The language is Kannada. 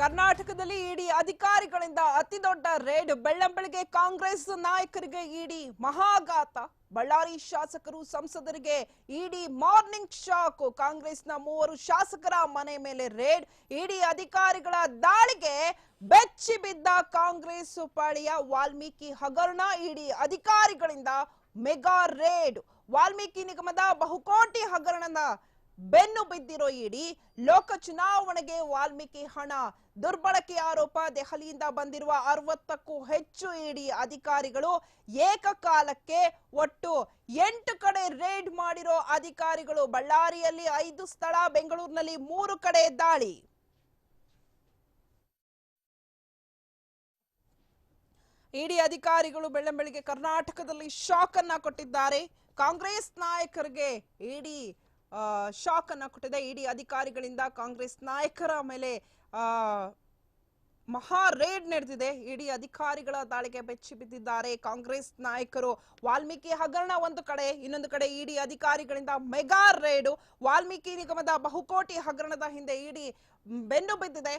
ಕರ್ನಾಟಕದಲ್ಲಿ ಇಡಿ ಅಧಿಕಾರಿಗಳಿಂದ ಅತಿ ದೊಡ್ಡ ರೇಡ್ ಬೆಳ್ಳಂಬೆಳಗ್ಗೆ ಕಾಂಗ್ರೆಸ್ ನಾಯಕರಿಗೆ ಇಡಿ ಮಹಾಘಾತ. ಬಳ್ಳಾರಿ ಶಾಸಕರು ಸಂಸದರಿಗೆ ಇಡಿ ಮಾರ್ನಿಂಗ್ ಶಾಕ್. ಕಾಂಗ್ರೆಸ್ನ ಮೂವರು ಶಾಸಕರ ಮನೆ ಮೇಲೆ ರೇಡ್. ಇಡಿ ಅಧಿಕಾರಿಗಳ ದಾಳಿಗೆ ಬೆಚ್ಚಿ ಬಿದ್ದ ಕಾಂಗ್ರೆಸ್ ಪಾಳಿಯ ವಾಲ್ಮೀಕಿ ಹಗರಣ ಇಡಿ ಅಧಿಕಾರಿಗಳಿಂದ ಮೆಗಾ ರೇಡ್. ವಾಲ್ಮೀಕಿ ನಿಗಮದ ಬಹುಕೋಟಿ ಹಗರಣದ ಬೆನ್ನು ಬಿದ್ದಿರೋ ಇಡಿ, ಲೋಕ ಚುನಾವಣೆಗೆ ವಾಲ್ಮೀಕಿ ಹಣ. ದುರ್ಬಳಕೆ ಆರೋಪ ದೆಹಲಿಯಿಂದ ಬಂದಿರುವ ಅರವತ್ತಕ್ಕೂ ಹೆಚ್ಚು ಇಡಿ ಅಧಿಕಾರಿಗಳು ಏಕಕಾಲಕ್ಕೆ ಒಟ್ಟು ಎಂಟು ಕಡೆ ರೇಡ್ ಮಾಡಿರೋ ಅಧಿಕಾರಿಗಳು. ಬಳ್ಳಾರಿಯಲ್ಲಿ ಐದು ಸ್ಥಳ, ಬೆಂಗಳೂರಿನಲ್ಲಿ ಮೂರು ಕಡೆ ದಾಳಿ. ಇಡಿ ಅಧಿಕಾರಿಗಳು ಬೆಳ್ಳಂಬೆಳಿಗ್ಗೆ ಕರ್ನಾಟಕದಲ್ಲಿ ಶಾಕ್ ಅನ್ನ ಕೊಟ್ಟಿದ್ದಾರೆ. ಕಾಂಗ್ರೆಸ್ ನಾಯಕರಿಗೆ ಇಡಿ ಶಾಕ್ ಅನ್ನ ಕೊಟ್ಟಿದೆ. ಇಡಿ ಅಧಿಕಾರಿಗಳಿಂದ ಕಾಂಗ್ರೆಸ್ ನಾಯಕರ ಮೇಲೆ ಮಹಾ ರೇಡ್ ನಡೆದಿದೆ. ಇಡಿ ಅಧಿಕಾರಿಗಳ ದಾಳಿಗೆ ಬೆಚ್ಚಿ ಬಿದ್ದಿದ್ದಾರೆ. ಕಾಂಗ್ರೆಸ್ ನಾಯಕರು, ವಾಲ್ಮೀಕಿ ಹಗರಣ ಒಂದು ಕಡೆ, ಇನ್ನೊಂದು ಕಡೆ ಇಡಿ ಅಧಿಕಾರಿಗಳಿಂದ ಮೆಗಾ ರೇಡು ವಾಲ್ಮೀಕಿ ನಿಗಮದ ಬಹುಕೋಟಿ ಹಗರಣದ ಹಿಂದೆ ಇಡಿ ಬೆನ್ನು ಬಿದ್ದಿದೆ.